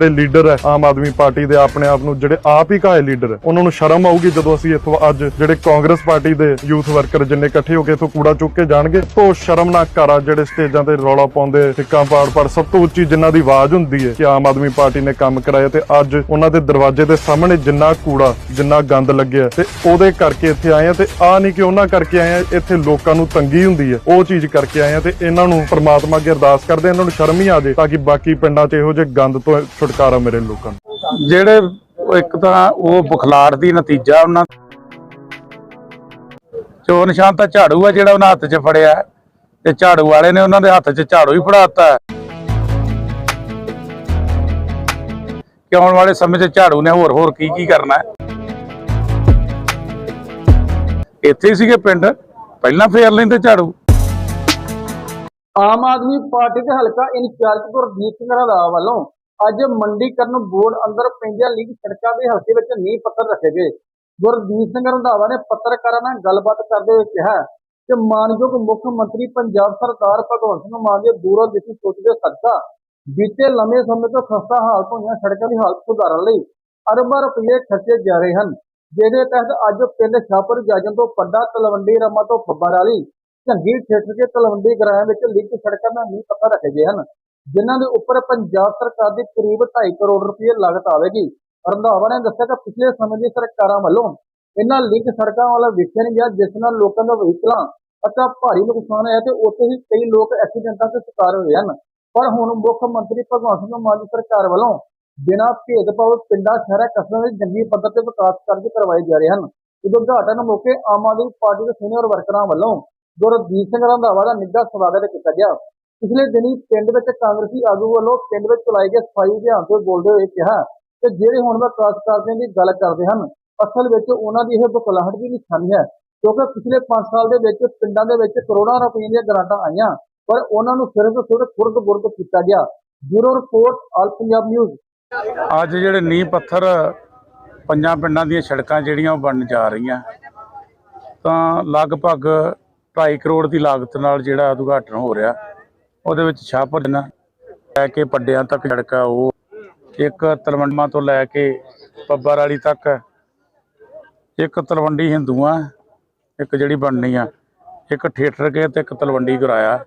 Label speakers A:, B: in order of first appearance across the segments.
A: ਜਿਹੜੇ ਲੀਡਰ ਹੈ ਆਮ ਆਦਮੀ ਪਾਰਟੀ ਦੇ ਆਪਣੇ ਆਪ ਨੂੰ ਜਿਹੜੇ ਆਪ ਹੀ ਕਾਏ ਲੀਡਰ ਹੈ। ਉਹਨਾਂ ਨੂੰ ਸ਼ਰਮ ਆਊਗੀ ਜਦੋਂ ਅਸੀਂ ਇੱਥੋਂ ਅੱਜ ਜਿਹੜੇ ਕਾਂਗਰਸ ਪਾਰਟੀ ਦੇ ਯੂਥ ਵਰਕਰ ਜਿੰਨੇ ਇਕੱਠੇ ਹੋ ਕੇ ਇੱਥੋਂ ਕੂੜਾ ਚੁੱਕ ਕੇ ਜਾਣਗੇ ਤੋਂ ਸ਼ਰਮਨਾਕ ਕਾਰਾ ਜਿਹੜੇ ਸਟੇਜਾਂ ਤੇ ਰੌਲਾ ਪਾਉਂਦੇ ਟਿੱਕਾਂ ਪਾੜ ਪਾੜ, ਸਭ ਤੋਂ ਉੱਚੀ ਜਿਨ੍ਹਾਂ ਦੀ ਆਵਾਜ਼ ਹੁੰਦੀ ਹੈ ਕਿ ਆਮ ਆਦਮੀ ਪਾਰਟੀ ਨੇ ਕੰਮ ਕਰਾਇਆ ਤੇ ਅੱਜ ਉਹਨਾਂ ਦੇ ਦਰਵਾਜ਼ੇ ਦੇ ਸਾਹਮਣੇ ਜਿੰਨਾ ਕੂੜਾ, ਜਿੰਨਾ ਗੰਦ ਲੱਗਿਆ ਤੇ ਉਹਦੇ ਕਰਕੇ ਇੱਥੇ ਆਏ ਆ ਤੇ ਆ ਨਹੀਂ ਕਿ ਉਹਨਾਂ ਕਰਕੇ ਆਏ ਆ, ਇੱਥੇ ਲੋਕਾਂ ਨੂੰ ਤੰਗੀ ਹੁੰਦੀ ਹੈ, ਉਹ ਚੀਜ਼ ਕਰਕੇ ਆਏ ਆ ਤੇ ਇਹਨਾਂ ਨੂੰ ਪ੍ਰਮਾਤਮਾ ਅੱਗੇ ਅਰਦਾਸ ਕਰਦੇ ਇਹਨਾਂ ਨੂੰ ਸ਼ਰਮ ਹੀ ਆ ਜਾਏ ਤਾਂ ਕਿ ਬਾਕੀ ਪਿੰਡਾਂ 'ਚ ਇਹੋ ਜਿਹੇ ਗੰਦ ਤੋਂ ਛੁਟਕਾਰਾ ਮਿਲੇ ਲੋਕਾਂ ਨੂੰ?
B: ਜਿਹੜੇ ਇੱਕ ਤਾਂ ਉਹ ਬੁਖਲਾਰ ਦੀ ਨਤੀਜਾ ਉਹਨਾਂ ਚੋਰ ਨਿਸ਼ਾਨ ਤਾਂ ਝਾੜੂ ਆ ਜਿਹੜਾ ਉਹਨਾਂ ਹੱਥ 'ਚ ਫੜਿਆ ਤੇ ਝਾੜੂ ਵਾਲੇ ਨੇ ਉਹਨਾਂ ਦੇ ਹੱਥ 'ਚ ਝਾੜੂ ਹੀ ਫੜਾਤਾ ਕਿ ਆਉਣ ਵਾਲੇ ਸਮੇਂ 'ਚ ਝਾੜੂ ਨੇ ਹੋਰ ਹੋਰ ਕੀ ਕੀ ਕਰਨਾ ਇੱਥੇ ਸੀਗੇ ਪਿੰਡ। ਪਹਿਲਾਂ ਫੇਰ ਲੈਂਦੇ ਝਾੜੂ।
C: ਆਮ ਆਦਮੀ ਪਾਰਟੀ ਦੇ ਹਲਕਾ ਇੰਚਾਰਜ ਗੁਰਦੀਪ ਸਿੰਘ ਰੰਧਾਵਾ ਵੱਲੋਂ ਅੱਜ ਮੰਡੀਕਰਨ ਬੋਰਡ ਅੰਦਰ ਪੈਂਦੀਆਂ ਲਿੰਕ ਸੜਕਾਂ ਦੇ ਹਲਕੇ ਵਿੱਚ ਨੀਂਹ ਪੱਥਰ ਰੱਖੇ ਗਏ। ਗੁਰਦੀਪ ਸਿੰਘ ਰੰਧਾਵਾ ਨੇ ਪੱਤਰਕਾਰਾਂ ਨਾਲ ਗੱਲਬਾਤ ਕਰਦੇ ਹੋਏ ਕਿਹਾ ਕਿ ਮਾਨਯੋਗ ਮੁੱਖ ਮੰਤਰੀ ਪੰਜਾਬ ਸਰਕਾਰ ਭਗਵੰਤ ਸਿੰਘ ਮਾਨ ਦੇ ਦੂਰੋਂ ਦਿੱਤੀ ਸੋਚ ਦੇ ਸਦਕਾ ਬੀਤੇ ਲੰਮੇ ਸਮੇਂ ਤੋਂ ਖਸਤਾ ਹਾਲਤ ਹੋਈਆਂ ਸੜਕਾਂ ਦੀ ਹਾਲਤ ਸੁਧਾਰਨ ਲਈ ਅਰਬਾਂ ਰੁਪਏ ਖਰਚੇ ਜਾ ਰਹੇ ਹਨ, ਜਿਹਦੇ ਤਹਿਤ ਅੱਜ ਪਿੰਡ ਸ਼ਾਹਪੁਰ ਜਾਜਨ ਤੋਂ ਪੱਡਾ ਤਲਵੰਡੀ ਰਮਾ ਤੋਂ ਫੱਬਾ ਵਾਲੀ ਝੰਗੀ ਖੇਤਰ ਦੇ ਤਲਵੰਡੀ ਗਰਾਇਆ ਵਿੱਚ ਲਿੰਕ ਸੜਕਾਂ ਦਾ ਨੀਂਹ ਪੱਥਰ ਰੱਖੇ ਗਏ ਹਨ। ਜਿਨ੍ਹਾਂ ਦੇ ਉੱਪਰ ਪੰਜਾਬ ਸਰਕਾਰ ਦੇ ਕਰੀਬ 2.5 ਕਰੋੜ ਰੁਪਏ ਲਾਗਤ ਆਵੇਗੀ। ਰੰਧਾਵਾ ਨੇ ਦੱਸਿਆ ਕਿ ਪਿਛਲੇ ਸਮੇਂ ਦੀ ਸਰਕਾਰਾਂ ਵੱਲੋਂ ਇਹਨਾਂ ਲਿੰਕ ਸੜਕਾਂ ਵੱਲ ਵੇਖਿਆ ਨਹੀਂ ਗਿਆ ਜਿਸ ਨਾਲ ਲੋਕਾਂ ਦਾ ਵਹੀਕਲਾਂ ਅਤੇ ਭਾਰੀ ਨੁਕਸਾਨ ਹੋਇਆ ਤੇ ਉੱਥੇ ਹੀ ਕਈ ਲੋਕ ਐਕਸੀਡੈਂਟਾਂ ਦੇ ਸ਼ਿਕਾਰ ਹੋਏ ਹਨ। ਪਰ ਹੁਣ ਮੁੱਖ ਮੰਤਰੀ ਭਗਵੰਤ ਸਿੰਘ ਮਾਨ ਦੀ ਸਰਕਾਰ ਵੱਲੋਂ ਬਿਨਾਂ ਭੇਦਭਾਵ ਪਿੰਡਾਂ, ਸ਼ਹਿਰਾਂ, ਕਸਬਿਆਂ ਦੇ ਜੰਗੀ ਪੱਧਰ ਤੇ ਵਿਕਾਸ ਕਾਰਜ ਕਰਵਾਏ ਜਾ ਰਹੇ ਹਨ। ਇਸ ਉਦਘਾਟਨ ਮੌਕੇ ਆਮ ਆਦਮੀ ਪਾਰਟੀ ਦੇ ਸੀਨੀਅਰ ਵਰਕਰਾਂ ਵੱਲੋਂ ਗੁਰਦੀਪ ਸਿੰਘ ਰੰਧਾਵਾ ਦਾ ਨਿੱਘਾ ਸਵਾਗਤ ਕੀਤਾ ਗਿਆ। ਪਿਛਲੇ ਦਿਨੀ ਪਿੰਡ ਵਿੱਚ ਕਾਂਗਰਸੀ ਆਗੂ ਵੱਲੋਂ ਪਿੰਡ ਵਿੱਚ ਚਲਾਏ ਗਏ ਸਫ਼ਾਈ ਅਭਿਆਨ ਤੇ ਬੋਲਦੇ ਹੋਏ ਕਿਹਾ ਕਿ ਜਿਹੜੇ ਹੁਣ ਵਿਕਾਸ ਕਾਰਜਾਂ ਦੀ ਗੱਲ ਕਰਦੇ ਹਨ, ਅਸਲ ਵਿੱਚ ਉਹਨਾਂ ਦੀ ਇਹ ਬੁਖਲਾਹਟ ਦੀ ਨਿਸ਼ਾਨੀ ਹੈ, ਕਿਉਂਕਿ ਪਿਛਲੇ 5 ਸਾਲ ਦੇ ਵਿੱਚ ਪਿੰਡਾਂ ਦੇ ਵਿੱਚ ਕਰੋੜਾਂ ਰੁਪਏ ਦੀਆਂ ਗ੍ਰਾਂਟਾਂ ਆਈਆਂ, ਪਰ ਉਹਨਾਂ ਨੂੰ ਸਿਰਫ ਸਿਰਫ ਖੁਰਦ ਬੁਰਦ ਕੀਤਾ ਗਿਆ। Bureau report, all Punjab news.
B: ਅੱਜ ਜਿਹੜੇ ਨੀਂਹ ਪੱਥਰ ਪੰਜਾਂ ਪਿੰਡਾਂ ਦੀਆਂ ਸੜਕਾਂ ਜਿਹੜੀਆਂ ਉਹ ਬਣਨ ਜਾ ਰਹੀਆਂ, ਤਾਂ ਲਗਭਗ 2.5 ਕਰੋੜ ਦੀ ਲਾਗਤ ਨਾਲ ਜਿਹੜਾ ਉਦਘਾਟਨ ਹੋ ਰਿਹਾ। ਉਹਦੇ ਵਿੱਚ ਸ਼ਾਹਪੁਰ ਨਾ ਲੈ ਕੇ ਪੱਡਿਆਂ ਤੱਕ ਸੜਕਾਂ ਉਹ, ਇੱਕ ਤਲਵੰਡਮਾ ਤੋਂ ਲੈ ਕੇ ਪੱਬਰ ਵਾਲੀ ਤੱਕ, ਇੱਕ ਤਲਵੰਡੀ ਹਿੰਦੂਆਂ, ਇੱਕ ਜਿਹੜੀ ਬਣਨੀ ਆ, ਇੱਕ ਥੀਏਟਰ ਕੇ ਤੇ ਇੱਕ ਤਲਵੰਡੀ ਕਰਾਇਆ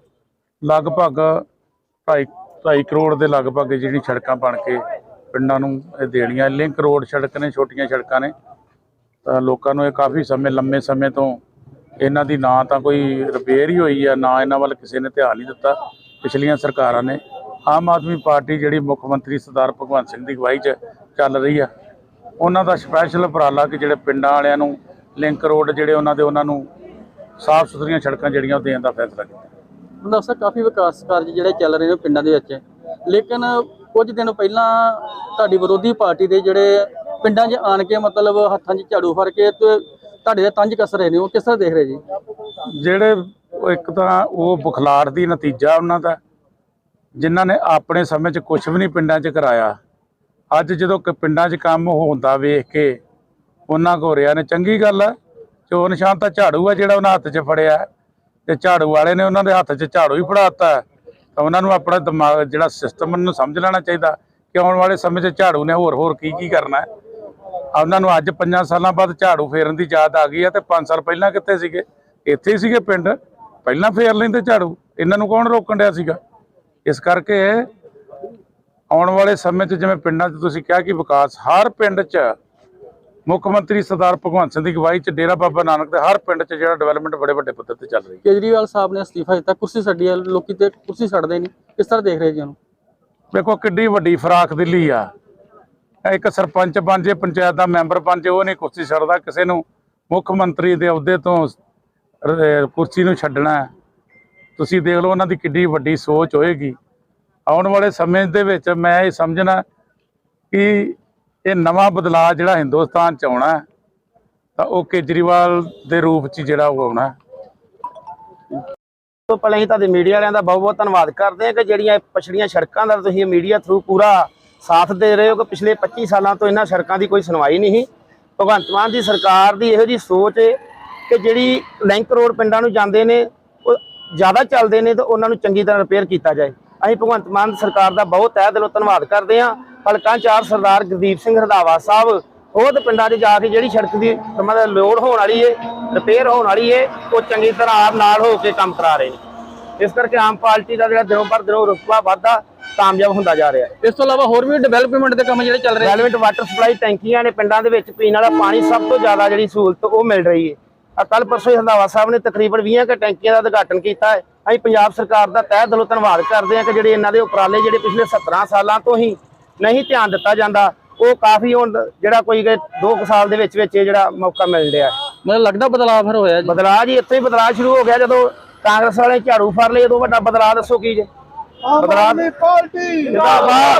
B: ਲਗਭਗ 2.5 2.5 ਕਰੋੜ ਦੇ ਲਗਭਗ ਜਿਹੜੀ ਸੜਕਾਂ ਬਣ ਕੇ ਪਿੰਡਾਂ ਨੂੰ ਇਹ ਦੇਣੀਆਂ। ਲਿੰਕ ਰੋਡ ਸੜਕ ਨੇ, ਛੋਟੀਆਂ ਸੜਕਾਂ ਨੇ। ਤਾਂ ਲੋਕਾਂ ਨੂੰ ਇਹ ਕਾਫੀ ਸਮੇਂ, ਲੰਮੇ ਸਮੇਂ ਤੋਂ ਇਹਨਾਂ ਦੀ ਨਾ ਤਾਂ ਕੋਈ ਰਿਪੇਅਰ ਹੀ ਹੋਈ ਆ, ਨਾ ਇਹਨਾਂ ਵੱਲ ਕਿਸੇ ਨੇ ਧਿਆਨ ਨਹੀਂ ਦਿੱਤਾ। ਪਿਛਲੀਆਂ ਸਰਕਾਰਾਂ ਨੇ ਆਮ ਆਦਮੀ ਪਾਰਟੀ ਜਿਹੜੀ ਮੁੱਖ ਮੰਤਰੀ ਸਰਦਾਰ ਭਗਵੰਤ ਸਿੰਘ ਦੀ ਅਗਵਾਈ 'ਚ ਚੱਲ ਰਹੀ ਆ। ਉਹਨਾਂ ਦਾ ਸਪੈਸ਼ਲ ਉਪਰਾਲਾ ਕਿ ਜਿਹੜੇ ਪਿੰਡਾਂ ਵਾਲਿਆਂ ਨੂੰ ਲਿੰਕ ਰੋਡ ਜਿਹੜੇ ਉਹਨਾਂ ਦੇ ਉਹਨਾਂ ਨੂੰ ਸਾਫ਼ ਸੁਥਰੀਆਂ ਸੜਕਾਂ ਜਿਹੜੀਆਂ ਉਹ ਦੇਣ ਦਾ ਫੈਸਲਾ ਕੀਤਾ।
D: ਹੁੰਦਾ ਸਰ ਕਾਫੀ ਵਿਕਾਸ ਕਾਰਜ ਜਿਹੜੇ ਚੱਲ ਰਹੇ ਨੇ ਪਿੰਡਾਂ ਦੇ ਵਿੱਚ। ਲੇਕਿਨ ਕੁਝ ਦਿਨ ਪਹਿਲਾਂ ਤੁਹਾਡੀ ਵਿਰੋਧੀ ਪਾਰਟੀ ਦੇ ਜਿਹੜੇ ਪਿੰਡਾਂ 'ਚ ਆਣ ਕੇ ਮਤਲਬ ਹੱਥਾਂ 'ਚ ਝਾੜੂ ਫੜ ਕੇ ਤੇ ਤੁਹਾਡੇ ਦੇ ਤੰਜ ਕਸ ਰਹੇ ਨੇ ਉਹ ਕਿਸ ਤਰ੍ਹਾਂ ਦੇਖ ਰਹੇ ਜੀ?
B: ਜਿਹੜੇ ਉਹ ਇੱਕ ਤਾਂ ਉਹ ਬੁਖਲਾਰ ਦੀ ਨਤੀਜਾ ਉਹਨਾਂ ਦਾ, ਜਿਨ੍ਹਾਂ ਨੇ ਆਪਣੇ ਸਮੇਂ 'ਚ ਕੁਝ ਵੀ ਨਹੀਂ ਪਿੰਡਾਂ 'ਚ ਕਰਾਇਆ। ਅੱਜ ਜਦੋਂ ਪਿੰਡਾਂ 'ਚ ਕੰਮ ਹੁੰਦਾ ਵੇਖ ਕੇ, ਉਹਨਾਂ ਕੋ ਰਿਆ ਨੇ। ਚੰਗੀ ਗੱਲ ਹੈ ਚੋਰ ਨਿਸ਼ਾਨ ਤਾਂ ਝਾੜੂ ਆ ਜਿਹੜਾ ਉਹਨਾਂ ਹੱਥ 'ਚ ਫੜਿਆ। ਤੇ ਝਾੜੂ ਵਾਲੇ ਨੇ ਉਹਨਾਂ ਦੇ ਹੱਥ 'ਚ ਝਾੜੂ ਹੀ ਫੜਾਤਾ ਹੈ। ਤਾਂ ਉਹਨਾਂ ਨੂੰ ਆਪਣਾ ਦਿਮਾਗ, ਜਿਹੜਾ ਸਿਸਟਮ ਨੂੰ ਸਮਝ ਲੈਣਾ ਚਾਹੀਦਾ ਕਿ ਆਉਣ ਵਾਲੇ ਸਮੇਂ 'ਚ ਝਾੜੂ ਨੇ ਹੋਰ ਹੋਰ ਕੀ ਕੀ ਕਰਨਾ। ਹੈ ਉਹਨਾਂ ਨੂੰ ਅੱਜ 5 ਸਾਲਾਂ ਬਾਅਦ ਝਾੜੂ ਫੇਰਨ ਦੀ ਯਾਦ ਆ ਗਈ ਹੈ ਤੇ 5 ਸਾਲ ਪਹਿਲਾਂ ਕਿੱਥੇ ਸੀਗੇ? ਇੱਥੇ ਹੀ ਸੀਗੇ ਪਿੰਡ। ਪਹਿਲਾਂ ਫੇਰ ਲੈਂਦੇ ਝਾੜੂ। ਇਹਨਾਂ ਨੂੰ ਕੌਣ ਰੋਕਣ ਡਿਆ ਸੀਗਾ? ਇਸ ਕਰਕੇ ਆਉਣ ਵਾਲੇ ਸਮੇਂ 'ਚ ਜਿਵੇਂ ਪਿੰਡਾਂ 'ਚ ਤੁਸੀਂ ਕਿਹਾ ਕਿ ਵਿਕਾਸ ਹਰ ਪਿੰਡ 'ਚ ਮੁੱਖ ਮੰਤਰੀ ਸਰਦਾਰ ਭਗਵੰਤ ਸਿੰਘ ਦੀ ਅਗਵਾਈ 'ਚ ਡੇਰਾ ਬਾਬਾ ਨਾਨਕ ਦੇ ਹਰ ਪਿੰਡ 'ਚ ਜਿਹੜਾ ਡਿਵੈਲਪਮੈਂਟ ਬੜੇ ਵੱਡੇ ਪੱਧਰ ਤੇ ਚੱਲ ਰਹੀ ਹੈ।
D: ਕੇਜਰੀਵਾਲ ਸਾਹਿਬ ਨੇ ਅਸਤੀਫਾ ਦਿੱਤਾ ਕੁਰਸੀ ਛੱਡੀ ਹੈ ਲੋਕੀ ਤੇ ਕੁਰਸੀ ਛੱਡਦੇ ਨਹੀਂ। ਕਿਸ ਤਰ੍ਹਾਂ ਦੇਖ ਰਹੇ ਜੀ ਉਹਨੂੰ?
B: ਵੇਖੋ ਕਿੱਡੀ ਵੱਡੀ ਫਰਾਖ ਦਿੱਲੀ ਆ। ਇੱਕ ਸਰਪੰਚ ਬਣ ਜੇ ਪੰਚਾਇਤ ਦਾ ਮੈਂਬਰ ਬਣ ਜੇ ਉਹ ਨਹੀਂ ਕੁਰਸੀ ਛੱਡਦਾ ਕਿਸੇ ਨੂੰ। ਮੁੱਖ ਮੰਤਰੀ ਦੇ ਅਹੁਦੇ ਤੋਂ ਕੁਰਸੀ ਨੂੰ ਛੱਡਣਾ ਤੁਸੀਂ ਦੇਖ ਲਓ ਉਹਨਾਂ ਦੀ ਕਿੱਡੀ ਵੱਡੀ ਸੋਚ ਹੋਏਗੀ। ਆਉਣ ਵਾਲੇ ਸਮੇਂ ਦੇ ਵਿੱਚ ਮੈਂ ਇਹ ਸਮਝਣਾ ਕਿ ਇਹ ਨਵਾਂ ਬਦਲਾਅ ਜਿਹੜਾ ਹਿੰਦੁਸਤਾਨ ਚ ਆਉਣਾ ਤਾਂ ਉਹ ਕੇਜਰੀਵਾਲ ਦੇ ਰੂਪ ਚ ਜਿਹੜਾ ਉਹ ਆਉਣਾ
E: ਤੋਂ ਪਹਿਲਾਂ ਹੀ ਤੁਹਾਡੇ ਮੀਡੀਆ ਵਾਲਿਆਂ ਦਾ ਬਹੁਤ ਬਹੁਤ ਧੰਨਵਾਦ ਕਰਦੇ ਹਾਂ ਕਿ ਜਿਹੜੀਆਂ ਇਹ ਪਛੜੀਆਂ ਸੜਕਾਂ ਦਾ ਤੁਸੀਂ ਮੀਡੀਆ ਥਰੂ ਪੂਰਾ ਸਾਥ ਦੇ ਰਹੇ ਹੋ ਕਿ ਪਿਛਲੇ 25 ਸਾਲਾਂ ਤੋਂ ਇਹਨਾਂ ਸੜਕਾਂ ਦੀ ਕੋਈ ਸੁਣਵਾਈ ਨਹੀਂ ਭਗਵੰਤ ਮਾਨ ਦੀ ਸਰਕਾਰ ਦੀ ਇਹੋ ਜੀ ਸੋਚ ਹੈ ਕਿ ਜਿਹੜੀ ਲਿੰਕ ਰੋਡ ਪਿੰਡਾਂ ਨੂੰ ਜਾਂਦੇ ਨੇ ਉਹ ਜ਼ਿਆਦਾ ਚੱਲਦੇ ਨੇ ਤਾਂ ਉਹਨਾਂ ਨੂੰ ਚੰਗੀ ਤਰ੍ਹਾਂ ਰਿਪੇਅਰ ਕੀਤਾ ਜਾਏ। ਅਸੀਂ ਭਗਵੰਤ ਮਾਨ ਸਰਕਾਰ ਦਾ ਬਹੁਤ ਤਹਿ ਦਿਲੋਂ ਧੰਨਵਾਦ ਕਰਦੇ ਹਾਂ। ਹਲਕਾ ਚਾਰ ਸਰਦਾਰ ਗੁਰਦੀਪ ਸਿੰਘ ਰੰਧਾਵਾ ਸਾਹਿਬ ਉਹ ਤੇ ਪਿੰਡਾਂ 'ਚ ਜਾ ਕੇ ਜਿਹੜੀ ਸੜਕ ਦੀ ਮਤਲਬ ਲੋਡ ਹੋਣ ਵਾਲੀ ਏ ਰਿਪੇਅਰ ਹੋਣ ਵਾਲੀ ਏ ਉਹ ਚੰਗੀ ਤਰ੍ਹਾਂ ਆਪ ਨਾਲ ਹੋ ਕੇ ਕੰਮ ਕਰਾ ਰਹੇ ਨੇ। ਇਸ ਕਰਕੇ ਆਮ ਪਾਰਟੀ ਦਾ ਜਿਹੜਾ ਦਿਨੋਂ ਪਰ ਦਿਨੋਂ ਰੁਤਬਾ ਵਾਧਾ ਕਾਮਯਾਬ ਹੁੰਦਾ ਜਾ ਰਿਹਾ
D: ਇਸ ਤੋਂ ਇਲਾਵਾ ਹੋਰ ਵੀ ਡਿਵੈਲਪਮੈਂਟ ਦੇ ਕੰਮ ਜਿਹੜੇ ਚੱਲ ਰਹੇ
E: ਰੈਲੇਵੈਂਟ ਵਾਟਰ ਸਪਲਾਈ ਟੈਂਕੀਆਂ ਨੇ ਪਿੰਡਾਂ ਦੇ ਵਿੱਚ ਪੀਣ ਵਾਲਾ ਪਾਣੀ ਸਭ ਤੋਂ ਜ਼ਿਆਦਾ ਜਿਹੜੀ ਸਹੂਲਤ ਉਹ ਮਿਲ ਰਹੀ ਆ ਕੱਲ ਪਰਸੋਂ ਹੀ ਹੰਦਾਵਾ ਸਾਹਿਬ ਨੇ ਤਕਰੀਬਨ 20 ਕੁ ਟੈਂਕੀਆਂ ਦਾ ਉਦਘਾਟਨ ਕੀਤਾ ਹੈ। ਅਸੀਂ ਪੰਜਾਬ ਸਰਕਾਰ ਦਾ ਤਹਿ ਦਿਲੋਂ ਧੰਨਵਾਦ ਕਰਦੇ ਹਾਂ ਕਿ ਜਿਹੜੇ ਇਹਨਾਂ ਦੇ ਉਪਰਾਲੇ ਜਿਹੜੇ ਪਿਛਲੇ 17 ਸਾਲਾਂ ਤੋਂ ਹੀ ਨਹੀਂ ਧਿਆਨ ਦਿੱਤਾ ਜਾਂਦਾ ਉਹ ਕਾਫੀ ਹੁਣ ਜਿਹੜਾ ਕੋਈ 2 ਸਾਲ ਦੇ ਵਿੱਚ ਵਿੱਚ ਇਹ ਜਿਹੜਾ ਮੌਕਾ ਮਿਲ ਰਿਹਾ
D: ਮਤਲਬ ਲੱਗਦਾ ਬਦਲਾਅ ਫਿਰ ਹੋਇਆ ਜੀ।
E: ਬਦਲਾਅ ਜੀ ਇੱਥੇ ਹੀ ਬਦਲਾਅ ਸ਼ੁਰੂ ਹੋ ਗਿਆ ਜਦੋਂ ਕਾਂਗਰਸ ਵਾਲੇ ਝਾੜੂ ਫੜ ਲਏ ਉਦੋਂ ਵੱਡਾ ਬਦਲਾਅ ਦੱਸੋ ਕੀ ਜੇ? ਬਦਲਾਅ ਪਾਰਟੀ ਜਿੰਦਾਬਾਦ।